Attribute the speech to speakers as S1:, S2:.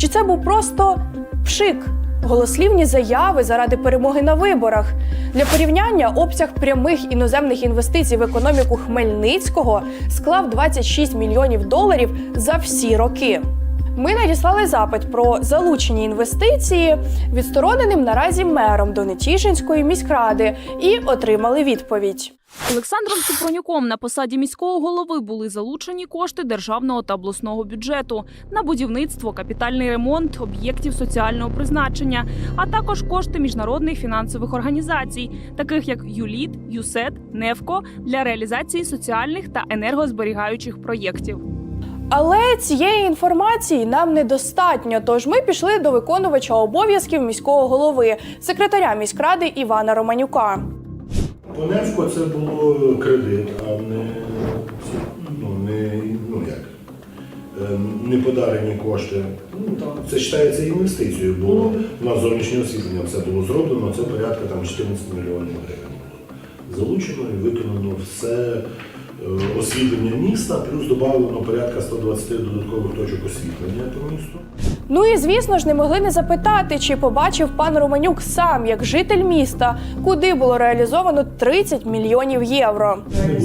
S1: Чи це був просто пшик? Голослівні заяви заради перемоги на виборах для порівняння обсяг прямих іноземних інвестицій в економіку Хмельницького склав 26 мільйонів доларів за всі роки. Ми надіслали запит про залучені інвестиції відстороненим наразі мером Донеччинської міськради і отримали відповідь.
S2: Олександром Супронюком на посаді міського голови були залучені кошти державного та обласного бюджету на будівництво, капітальний ремонт об'єктів соціального призначення, а також кошти міжнародних фінансових організацій, таких як ЮЛІТ, ЮСЕД, НЕФКО для реалізації соціальних та енергозберігаючих проєктів.
S1: Але цієї інформації нам недостатньо. Тож ми пішли до виконувача обов'язків міського голови, секретаря міськради Івана Романюка.
S3: По Невко це було кредит, а не, ну, не, ну як, е, не подарені кошти. Ну, там, це вважається інвестицією, бо у нас зовнішнє освітлення все було зроблено, це порядка там 14 мільйонів гривень. було. Залучено і виконано все освітлення міста, плюс додавлено порядка 120 додаткових точок освітлення по місту.
S1: Ну і звісно ж не могли не запитати, чи побачив пан Романюк сам, як житель міста, куди було реалізовано 30 мільйонів євро.
S3: Не